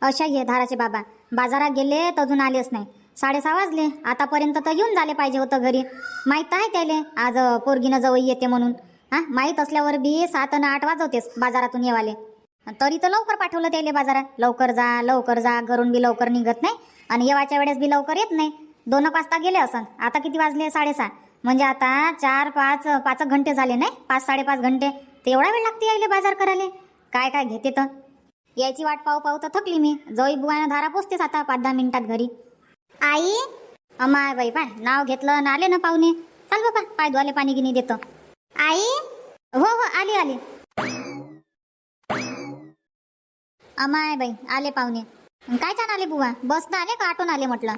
अशा हे धाराचे बाबा. बाजारात गेले तर अजून आलेच नाही. साडेसहा वाजले. आतापर्यंत तर येऊन झाले पाहिजे होतं घरी. माहीत आहे त्याले. आज पोरगीनं जवळ येते म्हणून. हा? माहीत असल्यावर बी सात आणि आठ वाजवतेस बाजारातून येवाले. तरी तर लवकर पाठवलं त्याले बाजारात. लवकर जा लवकर जा. घरून बी लवकर निघत नाही. आणि येवाच्या वेळेस बी लवकर येत नाही. दोन वाजता गेले असं आता किती वाजले? साडेसहा. म्हणजे आता चार पाच पाच एक घंटे झाले नाही? पाच साडेपाच घंटे. तर एवढा वेळ लागते यायले बाजार करायला? काय काय घेते तर? यायची वाट पाहू पाहू तर थकली मी. जवळ बुवानं धारा पोचतेच आता पाच दहा मिनिटात घरी. आई? अमाय बाई पाय. नाव घेतलं ना आले ना पाहुणे. चाल बाबा पाय धुवाले पाणी गिनी देतो. आई? हो हो आली आली. अमाय बाई आले पाहुणे. काय छान आले बुवा? बस आले का आटोन आले म्हटलं?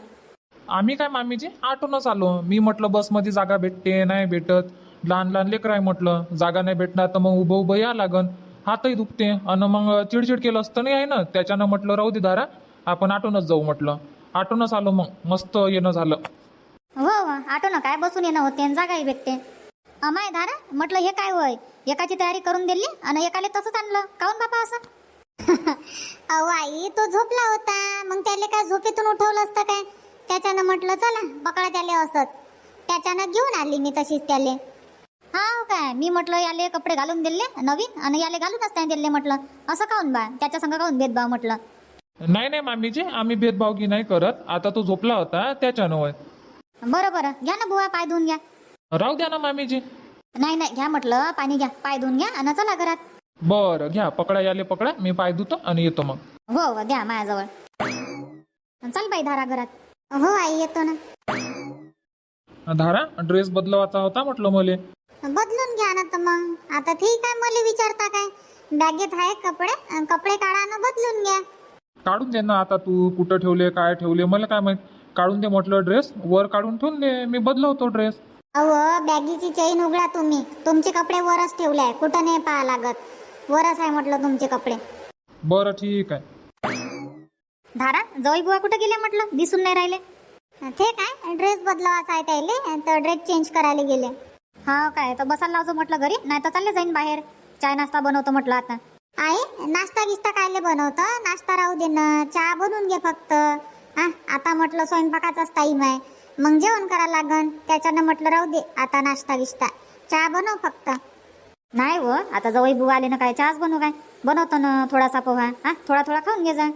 आम्ही काय मामीजी? आठवणच आलो. मी म्हटलं बसमध्ये जागा भेटते नाही भेटत. लहान लहान लेकर आहे म्हटलं. जागा नाही भेटणार तर मग उभं उभं या लागन. हातही दुखते आणि मग चिडचिड केलं असतं नाही आहे ना? त्याच्यानं म्हटलं राहू दे धारा आपण आठवणच जाऊ म्हटलं. आठवणच आलो मग मस्त येणं झालं. हो हो आटो ना काय बसून येणं होते आणि जागाही भेटते. अमाय धारा म्हटलं हे काय होय? एकाची तयारी करून दिली आणि एकाले तसंच आणलं. काऊन बापा असं? अहो आई तो झोपला होता. मग त्याले काय झोपेतून उठवलं असतं काय? त्याच्यानं म्हटलं चला बकडा त्याले असंच. त्याच्यानं घेऊन आली मी तशीच त्याले. हा हो काय? मी म्हटलं याले कपडे घालून दिले नवीन आणि याले घालूनच नाही दिले म्हटलं. असं काऊन बा? त्याच्या संग काऊन भेदभाव म्हटलं? नाही नाही मामीजी आम्ही भेदभावगी नाही करत. आता तो झोपला होता त्याच्यानं होय. बरं बरं. घ्या ना बुवा पाय धुवून घ्या. राहू द्या ना मामीजी. नाही नाही घ्या म्हटलं पाणी घ्या. पाय धुवून घ्या आणि चला घरात. बरं घ्या. पकडा याले पकडा. मी पाय धुतो आणि येतो मग. हो हो द्या माझ्याजवळ. चल बाई धारा घरात. हो आई येतो ना. धारा ड्रेस बदलवायचा होता म्हटलं मले. बदलून घ्या ना तर मग. आता ठीक आहे मला विचारता काय? बॅगेत आहे कपडे? कपडे काढा ना बदलून घ्या. काढून दे ना आता तू कुठं ठेवले काय ठेवले मला काय माहीत. काढून दे म्हटलं ड्रेस वर काढून ठेवून दे. मी बदलवतो ड्रेस अहो बॅगीची चैन उघडा तुम्ही. तुमचे कपडे वरच ठेवले आहे. कुठं नाही पाहा लागत. वरच आहे म्हटलं तुमचे कपडे. बरं ठीक आहे. धारा जवळ बुवा कुठे गेले म्हटलं? दिसून नाही राहिले. ते काय ड्रेस बदलावाचा आहे त्याले. तर ड्रेस चेंज करायला गेले. हा काय? तर बसायला लावतो म्हटलं घरी नाही तर चालले जाईन बाहेर. चाय नाश्ता बनवतो म्हटलं आता. आहे नाश्ता गिस्ता कायले बनवतो? नाश्ता राहू दे ना चहा बनवून घे फक्त. हा आता म्हटलं स्वयंपाकाचाच टाईम आहे. मग जेवण करा लागन. त्याच्यानं म्हटलं राहू दे आता नाश्ता गिस्ता चहा बनव फक्त. नाही हो आता जवळ बुवा आले ना काय चहाच बनवू काय? बनवतो ना थोडासा पोहा. हा थोडा थोडा खाऊन घे जा.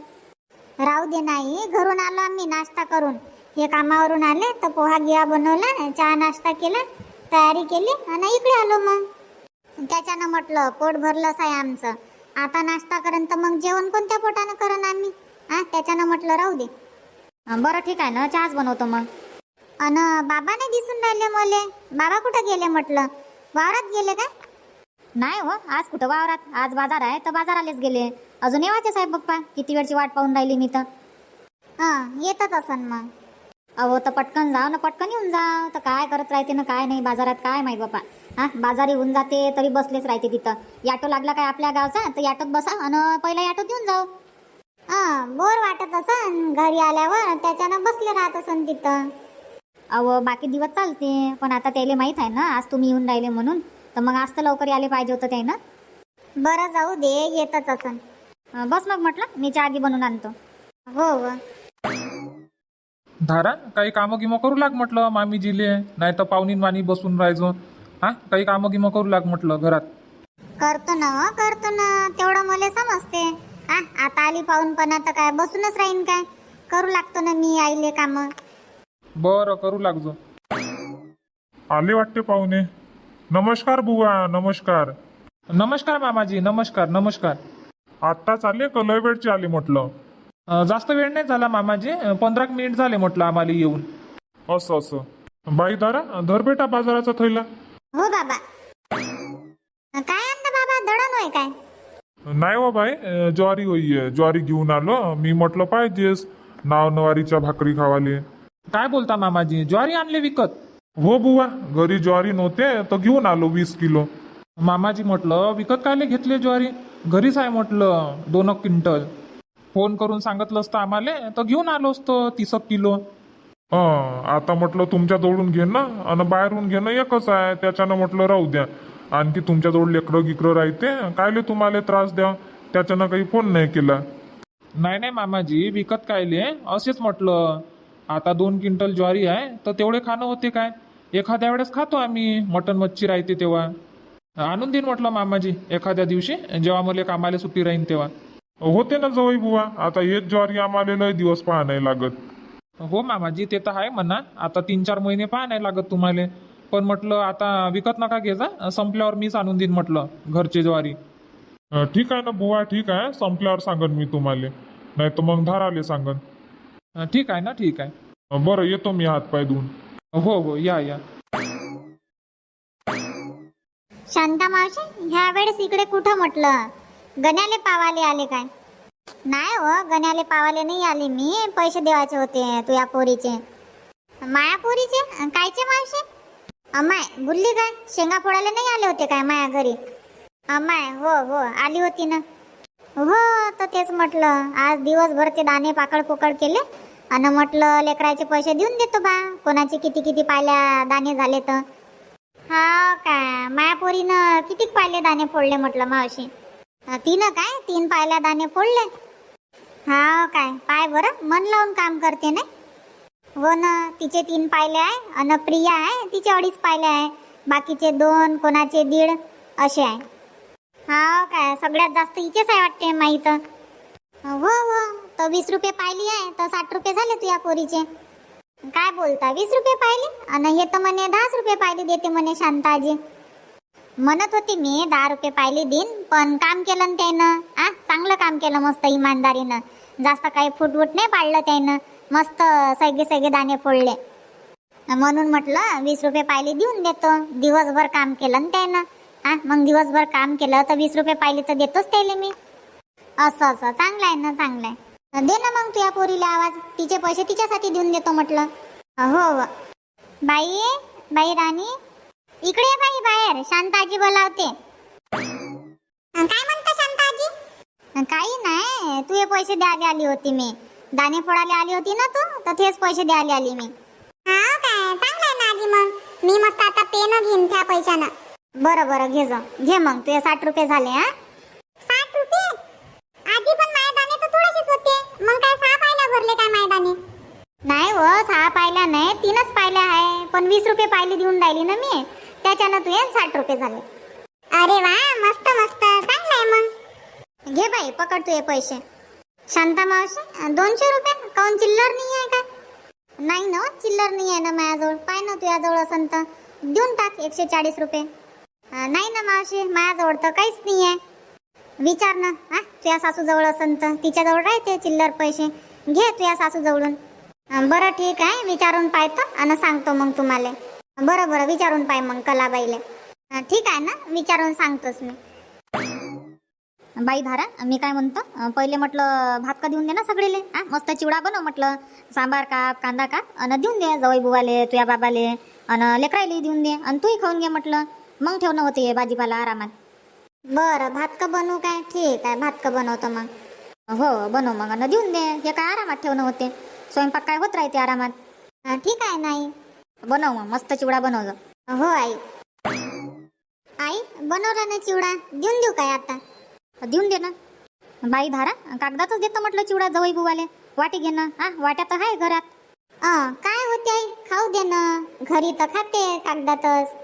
राहू दे नाही घरून आलो आम्ही नाश्ता करून. हे कामावरून आले तर पोहा गिया बनवला चहा नाश्ता केला. तयारी केली आणि इकडे आलो मग. त्याच्यानं म्हटलं पोट भरलंच आहे आमचं. आता नाश्ता करेन तर मग जेवण कोणत्या पोटानं करण आम्ही? हा त्याच्यानं म्हटलं राहू दे. बरं ठीक आहे ना चहाच बनवतो मग. अन बाबा नाही दिसून राहिले मले. बाबा कुठं गेले म्हटलं? वावरात गेले का नाही हो आज कुठं वावरात? आज बाजार आहे तर बाजारालेच गेले. अजून येवाचे साहेब पप्पा. किती वेळची वाट पाहून राहिली मी तर. हा येतच असन मग. अहो तर पटकन जाव ना पटकन येऊन जाव. तर काय करत राहते ना काय नाही बाजारात काय माहीत बापा. हा बाजार येऊन जाते तरी बसलेच राहते तिथं. याटो लागला काय आपल्या गावचा? तर याटोत बसा आणि पहिला याटोत येऊन जाऊ हा बोर वाटत असन घरी आल्यावर त्याच्यानं बसले राहत असन तिथं. अहो बाकी दिवस चालते पण आता त्याला माहीत आहे ना आज तुम्ही येऊन राहिले म्हणून. तर मग आज तर लवकर आले पाहिजे होतं त्यानं. बरं जाऊ दे येतच असन. अं, बस मग म्हटलं मी चहा गी बनवून आणतो. हो हो. धारा काही कामं गिमं करू लाग म्हटलं मामी जिले नाही तर पाहुणी मानी बसून राहायचो. हा काही कामं गिमं करू लाग म्हटलं घरात. करतो ना हो, करतो ना. तेवढं मला समजते. हा आता आली पाहून पण आता काय बसूनच राहीन काय? करू लागतो ना मी आईले काम. बरं करू लागजो. आले वाटते पाहुणे. नमस्कार बुवा नमस्कार. नमस्कार मामाजी नमस्कार नमस्कार. आत्ताच आले का लय वेळचे आले म्हटलं? जास्त वेळ नाही झाला मामाजी. पंधरा मिनिट झाले म्हटलं आम्हाला येऊन. असं असं. बाई दारा धर बेटा बाजाराचा थैला. हो बाबा. काय आणलं बाबा? दळण होय काय? नाही हो बाई ज्वारी होई ज्वारी घेऊन आलो. मी म्हटलं पाहिजेस. नाव नवारीच्या भाकरी खावाले. काय बोलता मामाजी? ज्वारी आणले विकत? हो बुवा. घरी ज्वारी नव्हते तर घेऊन आलो वीस किलो. मामाजी म्हटलं विकत कायले घेतले ज्वारी? घरीच आहे म्हटलं दोन एक क्विंटल. फोन करून सांगितलं असतं आम्हाला तर घेऊन आलो असतो तीस किलो. हं, आता म्हटलं तुमच्या जवळून घेणं आणि बाहेरून घेणं एकच आहे त्याच्यानं म्हटलं राहू द्या. आणखी तुमच्याजवळ लेकरं गिकरं राहते कायले तुम्हाला त्रास द्या त्याच्यानं काही फोन नाही केला. नाही नाही मामाजी विकत कायले असेच म्हटलं. आता दोन क्विंटल ज्वारी आहे तर तेवढे खाणं होते काय? एखाद्या वेळेस खातो आम्ही मटन मच्छी राहते तेव्हा. आणून देईन म्हटलं मामाजी एखाद्या दिवशी जेव्हा मला कामाला सुट्टी राहीन तेव्हा. होते ना जवळ बुवा. आता हेच ज्वारी आम्हाला लय दिवस पहा नाही लागत. हो मामाजी ते तर आहे म्हणा. आता तीन चार महिने पहा नाही लागत तुम्हाला. पण म्हटलं आता विकत नका घे जा संपल्यावर मीच आणून देईन म्हटलं घरची ज्वारी. ठीक आहे ना बुवा ठीक आहे. संपल्यावर सांगन मी तुम्हाला. नाही तर मग धाराले सांगन. ठीक आहे ना ठीक आहे. बरं येतो मी हात पाय धुवून. हो हो या या. शांता मावशी ह्या वेळेस इकडे कुठं म्हटलं? गण्याले पावाले आले काय? नाही हो गण्याले पावाले नाही आले मी. पैसे देवायचे होते तुया पोरीचे. माया पोरीचे? कायचे मावशी? अमाय बुल्ली काय? शेंगा फोडायला नाही आले होते काय माया घरी? अमाय हो हो आली होती ना. हो तर तेच म्हटलं आज दिवसभर ते दाणे पाकड पोकड केले आणि म्हटलं लेकराचे पैसे देऊन देतो बा. कोणाचे किती किती पायल्या दाणे झाले तर. हा काय माया पोरीनं किती पाहिले दाणे फोडले म्हटलं मावशी? तिनं काय? तीन पायल्या दाणे फोडले. हा काय? पाय बरं? मन लावून काम करते ना हो ना तिचे तीन पायले आहे अन प्रिया आहे तिचे अडीच पायले आहे. बाकीचे दोन कोणाचे दीड असे आहे. हा काय? सगळ्यात जास्त हिचेच आहे वाटते माहीत हो हो. तर वीस रुपये पाहिली आहे तर साठ रुपये झाले तुया पोरीचे. काय बोलता? वीस रुपये पाहिले आणि हे तर म्हणे दहाच रुपये पाहिले देते म्हणे शांताजी. म्हणत होती मी दहा रुपये पाहिली देईन पण काम केलं ना त्यानं. आ चांगलं काम केलं मस्त इमानदारीनं. जास्त काही फुटवूट नाही पाडलं त्यानं. मस्त सगळे सगळे दाणे फोडले. म्हणून म्हटलं वीस रुपये पाहिली देऊन देतो. दिवसभर काम केलं ना त्यानं. आ मग दिवसभर काम केलं तर वीस रुपये पाहिली तर देतोच त्याला मी. असं असं. चांगलं आहे ना चांगलं आहे. दे ना मग तुझ्या पोरीला आवाज. तिचे पैसे तिच्यासाठी देऊन देतो म्हटलं. हो. हो. बाई बाई राणी इकडे ये बाई बाहेर. शांताजी बोलावते. काय म्हणता शांताजी? काही नाही. तू हे पैसे द्यायला आली होती मी. दाणे फोडायला आली होती ना तू? तर तेच पैसे द्यायला आली मी. हा काय? चांगलं आहे ना आजी मग. मी मस्त आता पेन घेईन त्या पैशानं. बरं बरं. घे जा. घे मग. तुझे साठ रुपये झाले हा? साठ रुपये? आजी पण माय दाणे तर थोडेसेच होते. मग काय सहा पायला भरले काय माय दाणे? नाही हो सहा पायल्या नाही. तीनच पायल्या आहे. पण वीस रुपये पायली देऊन राहिली ना मी. त्याच्यानं तुझे साठ रुपये झाले. अरे वा मस्त मस्त. चांगलं आहे मग. घे बाई पकड तुझे पैसे. शांता मावशी दोनशे रुपये? काऊन चिल्लर नाही आहे का? नाही ना चिल्लर नाही आहे ना माझ्याजवळ. पाय ना तुझ्याजवळ असन तर देऊन टाक एकशे चाळीस रुपये. नाही ना मावशी माझ्याजवळ तर काहीच नाही आहे विचार ना हा तुझ्या सासूजवळ असन तर तिच्याजवळ राहते चिल्लर पैसे. घे तुझ्या सासूजवळून. बरं ठीक आहे विचारून पाहतो आणि सांगतो मग तुम्हाला. बरं बरं विचारून पाय मग कलाबाईले. ठीक आहे ना? विचारून सांगतोच मी. बाई धारा मी काय म्हणतो? पहिले म्हटलं भात का देऊन दे ना सगळेले? हा मस्त चिवडा बनव म्हटलं. सांबार काप कांदा काप आणि देऊन दे जवळ बुवाले तुया बाबाले आणि लेकरायले देऊन दे आणि तूही खाऊन घे म्हटलं. मग ठेवणं होते हे भाजीपाला आरामात. बरं भात का बनवू काय? ठीक आहे भात का बनवतो मग? हो बनव मग आणि देऊन दे. हे काय आरामात ठेवणं होते? स्वयंपाक काय होत राहते आरामात? ठीक आहे नाही. बनव मग मस्त चिवडा बनव. हो आई. आई बनवला ना चिवडा. देऊन देऊ काय आता? देऊन दे ना. बाई धारा कागदातच देतो म्हटलं चिवडा जवळ बुवाले. वाटी घे ना. हा वाट्या तर आहे घरात. काय होते आई? खाऊ दे ना. घरी तर खाते कागदातच.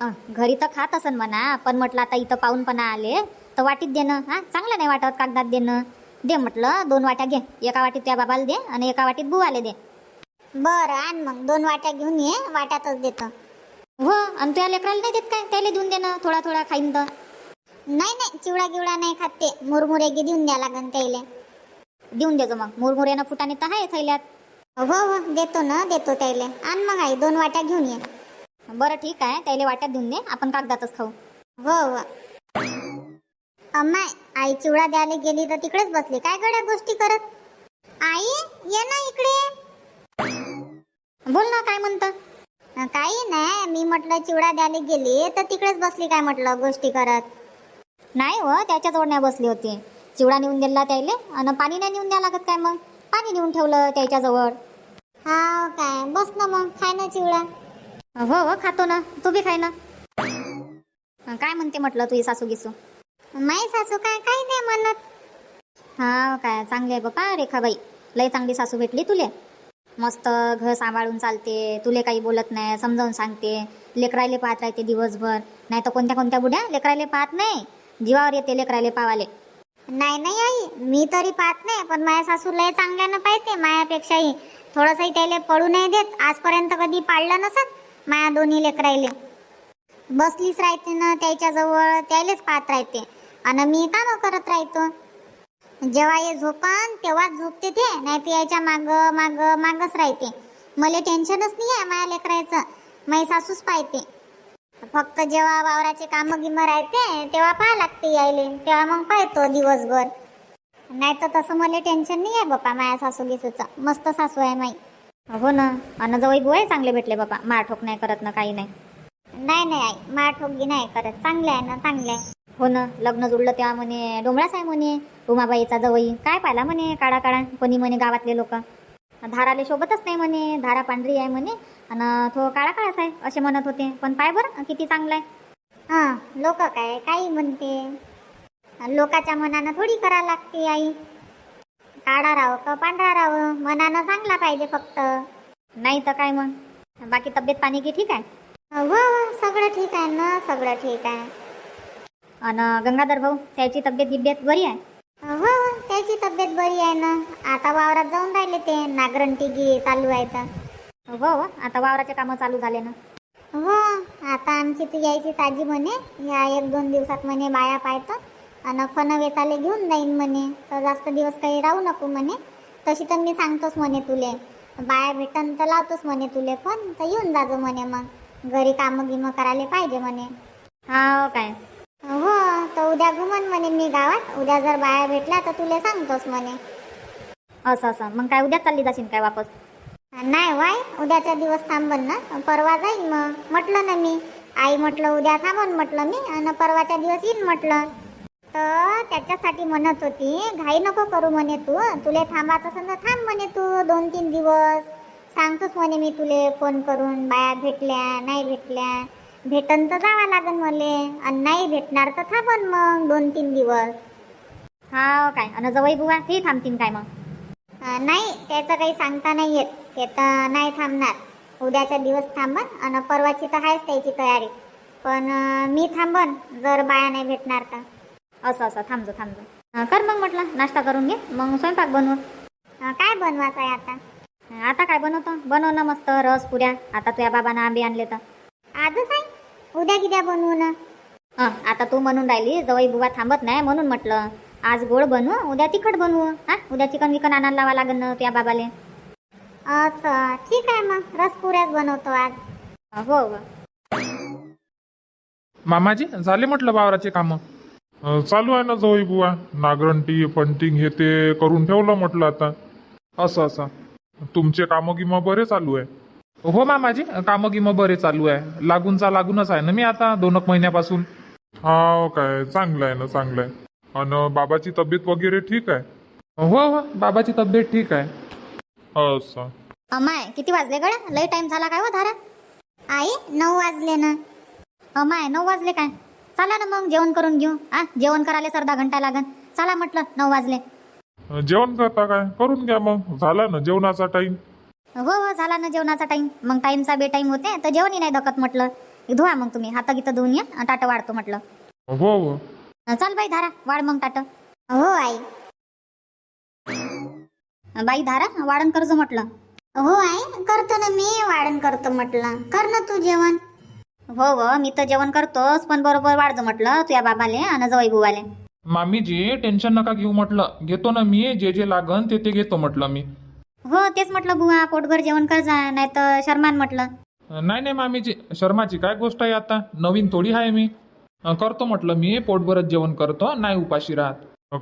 अं, घरी तर खात असन म्हणा पण म्हटलं आता इथं पाहूनपणा आले तर वाटीत दे ना. हा चांगलं नाही वाटत कागदात देणं. दे म्हटलं दोन वाट्या घे. एका वाटीत त्या बाबाला दे आणि एका वाटीत बुवाले दे. बरं आण मग. दोन वाट्या घेऊन ये वाट्यातच देतो. हो आणि तुझ्या लेकराला नाही देत काय? त्याला देऊन दे ना थोडा थोडा खाईन तर. नाही नाही चिवडा गिवडा नाही खात ते. मुरमुरे गी देऊन द्या लागन त्याले. देऊन देतो मग. मुरमुरे ना फुटाने तर आहे थैल्यात. हो हो देतो ना देतो त्याले. आण मग आई दोन वाट्या घेऊन ये. बरं ठीक आहे. त्याला वाट्यात देऊन दे. आपण कागदातच खाऊ. हो हो. अम्माय आई चिवडा द्यायला गेली तर तिकडेच बसली. काय गड्या गोष्टी करत? आई ये ना इकडे. बोल ना काय म्हणतं? काही नाही मी म्हटलं चिवडा द्यायला गेली तर तिकडेच बसली काय म्हटलं गोष्टी करत? नाही हो त्याच्याजवळ नाही बसली होती. चिवडा नेऊन दिला त्याले आणि पाणी नाही नेऊन द्या लागत काय मग? पाणी नेऊन ठेवलं त्याच्याजवळ हा काय बस ना मग खाय ना चिवडा. हो हो खातो ना तू बी खाय ना. काय म्हणते म्हटलं तुझी सासू गिसू? माई सासू काय काही नाही म्हणत. हा काय चांगली आहे बापा रेखाबाई. लय चांगली सासू भेटली तुले. मस्त घर सांभाळून चालते तुले काही बोलत नाही समजावून सांगते. लेकरायले पाहत राहते दिवसभर. नाही तर कोणत्या कोणत्या बुड्या? लेकरायले पाहत नाही. जीवावर येते लेकरायले पावाले. नाही नाही आई मी तरी पाहत नाही पण माझ्या सासू लय चांगल्यानं पाहते मायापेक्षाही थोडंसंही त्याला पडू नाही देत आजपर्यंत कधी पाळलं नसत माया दोन्ही लेकरायले. बसलीच राहते ना त्याच्याजवळ त्यालेच पाहत राहते. आणि मी कामं करत राहतो. जेव्हा हे झोपन तेव्हाच झोपते ते. नाही तर यायच्या माग माग मागच राहते. मला टेन्शनच नाही आहे माझ्या लेकरायचं. माझी सासूच पाहते. फक्त जेव्हा वावराचे कामं गिमं राहते तेव्हा पाहा लागते यायले. तेव्हा मग पाहतो दिवसभर. नाही तर तसं मला टेन्शन नाही आहे बापा माझ्या सासू गिसूचं मस्त सासू आहे माई. हो ना? अन्न जवळ बुवाही चांगले भेटले बापा. मारठोक नाही करत ना काही नाही. नाही नाही आई मारठोकगी नाही करत. चांगले आहे ना चांगले आहे. हो ना लग्न जुळलं तेव्हा म्हणे डोंगराच आहे म्हणे उमाबाईचा जवई काय पाहिला म्हणे काळा काळा कोणी म्हणे गावातले लोक. धाराले सोबतच नाही म्हणे धारा पांढरी आहे म्हणे. आणि तो काळा काळाच आहे असे म्हणत होते. पण पाय बरं किती चांगला आहे. हा लोक काय काही म्हणते. लोकाच्या मनानं थोडी करा लागते आई. काळा राहो का पांढरा राहो मनानं चांगला पाहिजे फक्त. नाही तर काय मग? बाकी तब्येत पाणी की ठीक आहे? हो सगळं ठीक आहे ना सगळं ठीक आहे. अन गंगाधर भाऊ त्याची तब्येत गिब्येत बरी आहे? हो त्याची तब्येत बरी आहे ना. आता वावरात जाऊन राहिले ते नागरंटी गी चालू आहे तर. हो हो आता वावराचे कामं चालू झाले ना. हो आता आमची ती यायची ताजी म्हणे. या एक दोन दिवसात म्हणे बाया पाहतो. आणि फन वेचाले घेऊन जाईन म्हणे. तर जास्त दिवस काही राहू नको म्हणे. तशी तर मी सांगतोच म्हणे तुले. बाया भेटन तर लावतोच म्हणे तुले फोन. तर येऊन जाजो म्हणे मग. घरी कामं गिमं करायला पाहिजे म्हणे. हा काय? हो तर उद्या घुमन म्हणे मी गावात. उद्या जर बाया भेटल्या तर तुला सांगतोस म्हणे. असं असं. मग काय उद्या चालली जाशील काय वापस? नाही वाय उद्याचा दिवस थांबन ना. परवा जाईन मग म्हटलं ना मी. आई म्हटलं उद्या थांबन म्हटलं मी. आणि परवाच्या दिवस येईन म्हटलं. तर त्याच्यासाठी म्हणत होती घाई नको करू म्हणे तू. तुले थांबायचं तर थांब म्हणे तू दोन तीन दिवस. सांगतोच म्हणे मी तुले फोन करून बाया भेटल्या नाही भेटल्या. भेटन तर जावं लागन मले आणि नाही भेटणार तर थांबन मग दोन तीन दिवस. हा काय आणि जवळ बुवा ते थांबतीन काय मग? नाही त्याचं काही सांगता नाही येत. ते तर नाही थांबणार. उद्याचा दिवस थांबन आणि परवाची तर आहेच त्याची तयारी. पण मी थांबन जर बाया नाही भेटणार तर. असं असं थांबतो अं, कर मग म्हटलं नाश्ता करून घे मग स्वयंपाक बनवू. अं, काय बनवायचं आहे आता? आता काय बनवतो? बनव ना मस्त रस पुऱ्या. आता तुझ्या बाबानं आंबे आणले तर. आजच आहे? उद्या किद्या बनवू ना हं, आता तू म्हणून राहिली जवळ बुवा थांबत नाही म्हणून म्हटलं. आज गोड बनवू उद्या तिखट बनवू? हा उद्या चिकन विकन आणायला लावा लागेल ना तुझ्या बाबाले. अच्छा ठीक आहे मग. रस पुऱ्याच बनवतो आज. हो हो. मामाजी झाले म्हटलं वावराचे कामं? अं, चालू आहे ना जवळ बुवा. नागरंटी फंटिंग हे ते करून ठेवलं म्हटलं आता. असं असं. तुमचे कामं गिमं बरे चालू आहे. हो मामाजी कामं गिमं बरे चालू आहे. लागूनचा लागूनच आहे ना मी आता दोन एक महिन्यापासून. हा काय चांगलं आहे ना चांगलं आहे. आणि बाबाची तब्येत वगैरे ठीक आहे? हो हो बाबाची तब्येत ठीक आहे. असं. अमाय किती वाजले गड्या लय टाइम झाला काय हो धारा? आई नऊ वाजले ना. अमाय नऊ वाजले काय? चला ना मग जेवण करून घेऊ. आ जेवण करायला अर्धा घंटा लागन. चला म्हटलं नऊ वाजले. जेवण करता काय? करून घ्या मग. झाला ना जेवणाचा टाइम हो हो झाला ना जेवणाचा टाइम मग टाइमचा बे टाइम होते. तर जेवणही नाही धकत म्हटलं. धुवा मग तुम्ही. हाता गीतं धुवून या टाट वाढतो म्हटलं. हो हो. चल बाई धारा वाढ मग टाट हो आई. बाई धारा वाढण करजो म्हटलं. हो आई. करतो ना मी वाढण करतो म्हटलं. कर ना तू जेवण. हो हो मी तर जेवण करतोच पण बरोबर वाढजो म्हटलं तुझ्या बाबाले आणि जवळ बुवाले. मामीजी टेन्शन नका घेऊ म्हटलं. घेतो ना मी जे जे लागन ते ते घेतो म्हटलं मी. हो तेच म्हटलं बुवा पोटभर जेवण कर जा नाही तर शर्मान म्हटलं. नाही नाही मामीजी शर्माची काय गोष्ट आहे आता? नवीन थोडी आहे मी. अं, करतो म्हटलं मी पोटभरच जेवण करतो नाही उपाशी राहत.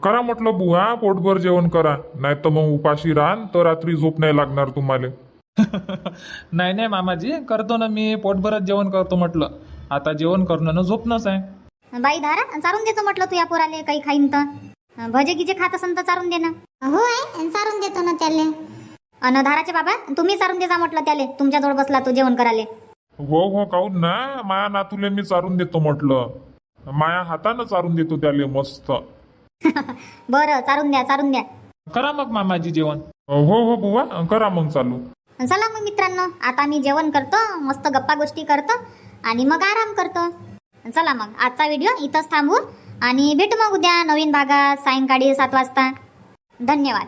करा म्हटलं बुवा पोटभर जेवण करा. नाही तर मग उपाशी राहान तर रात्री झोप नाही लागणार तुम्हाला. नाही नाही मामाजी करतो ना मी पोटभरच जेवण करतो म्हटलं. आता जेवण करणं ना झोपणंच आहे. बाई धारा चारून देतो म्हटलं तुझ्या पोराले काही खाईन तर. भजे गिजे खात असन तर चारून दे ना. हो आहे चारून देतो ना त्याले. अन धाराचे बाबा तुम्ही चारून दे जा म्हटलं त्याले तुमच्या जवळ बसला तो जेवण कराले हो हो काहून ना? माया नातूले मी चारून देतो म्हटलं. माया हातानं चारून देतो त्याले मस्त. बरं चारून द्या चारून द्या. करा मग मामाजी जेवण. हो हो बुवा करा मग चालू. चला मग मित्रांनो आता मी जेवण करतो मस्त गप्पा गोष्टी करतो आणि मग आराम करतो. चला मग आजचा व्हिडिओ इथंच थांबू आणि भेटू मग उद्या नवीन भागात. सायंकाळी सात वाजता. धन्यवाद.